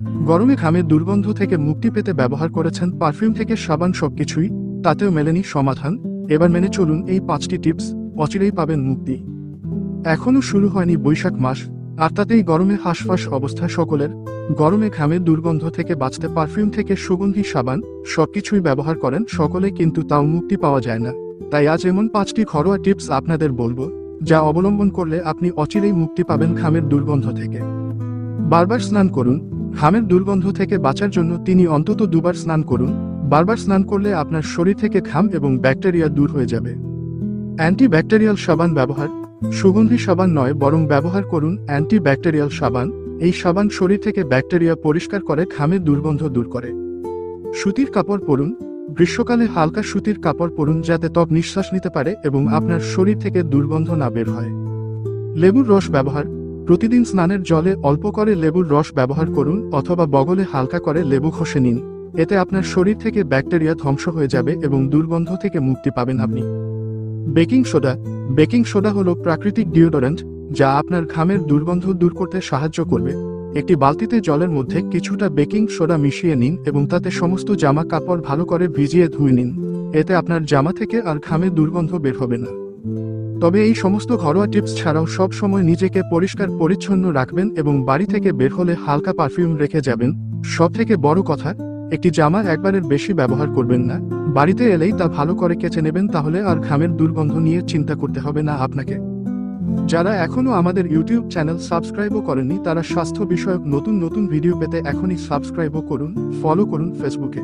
গরমে ঘামের দুর্গন্ধ থেকে মুক্তি পেতে ব্যবহার করেছেন পারফিউম থেকে সাবান সবকিছুই, তাতেও মেলেনি সমাধান। এবার মেনে চলুন এই পাঁচটি টিপস, অচিরেই পাবেন মুক্তি। এখনও শুরু হয়নি বৈশাখ মাস, আর তাতেই গরমে হাঁসফাঁস অবস্থা সকলের। গরমে ঘামের দুর্গন্ধ থেকে বাঁচতে পারফিউম থেকে সুগন্ধি, সাবান সবকিছুই ব্যবহার করেন সকলে, কিন্তু তাও মুক্তি পাওয়া যায় না। তাই আজ এমন পাঁচটি ঘরোয়া টিপস আপনাদের বলব, যা অবলম্বন করলে আপনি অচিরেই মুক্তি পাবেন ঘামের দুর্গন্ধ থেকে। বারবার স্নান করুন ঘামের দুর্গন্ধ থেকে বাঁচার জন্য তিনি অন্তত দুবার স্নান করুন, বারবার স্নান করলে আপনার শরীর থেকে ঘাম এবং ব্যাকটেরিয়া দূর হয়ে যাবে। অ্যান্টি ব্যাকটেরিয়াল সাবান ব্যবহার, সুগন্ধি সাবান নয় বরং ব্যবহার করুন অ্যান্টি ব্যাকটেরিয়াল সাবান, এই সাবান শরীর থেকে ব্যাকটেরিয়া পরিষ্কার করে ঘামের দুর্গন্ধ দূর করে। সুতির কাপড় পরুন, গ্রীষ্মকালে হালকা সুতির কাপড় পরুন যাতে ত্বক নিঃশ্বাস নিতে পারে এবং আপনার শরীর থেকে দুর্গন্ধ না বের হয়। লেবুর রস ব্যবহার প্রতিদিন স্নানের জলে অল্প করে লেবুর রস ব্যবহার করুন অথবা বগলে হালকা করে লেবু ঘষে নিন। এতে আপনার শরীর থেকে ব্যাকটেরিয়া ধ্বংস হয়ে যাবে এবং দুর্গন্ধ থেকে মুক্তি পাবেন আপনি। Baking soda. বেকিং সোডা হলো প্রাকৃতিক ডিওডোরেন্ট, যা আপনার ঘামের দুর্গন্ধ দূর করতে সাহায্য করবে। একটি বালতিতে জলের মধ্যে কিছুটা বেকিং সোডা মিশিয়ে নিন এবং তাতে সমস্ত জামা কাপড় ভালো করে ভিজিয়ে ধুয়ে নিন। এতে আপনার জামা থেকে আর ঘামের দুর্গন্ধ বের হবে না। তবে এই সমস্ত ঘরোয়া টিপস ছাড়াও সব সময় নিজেকে পরিষ্কার পরিচ্ছন্ন রাখবেন এবং বাড়ি থেকে বের হলে হালকা পারফিউম রেখে যাবেন। সব থেকে বড় কথা, একটি জামা একবারের বেশি ব্যবহার করবেন না। বাড়িতে এলেই তা ভালো করে কেচে নেবেন তাহলে আর ঘামের দুর্গন্ধ নিয়ে চিন্তা করতে হবে না আপনাকে। যারা এখনও আমাদের ইউটিউব চ্যানেল সাবস্ক্রাইবও করেননি, তারা স্বাস্থ্য বিষয়ক নতুন নতুন ভিডিও পেতে এখনই সাবস্ক্রাইবও করুন, ফলো করুন ফেসবুকে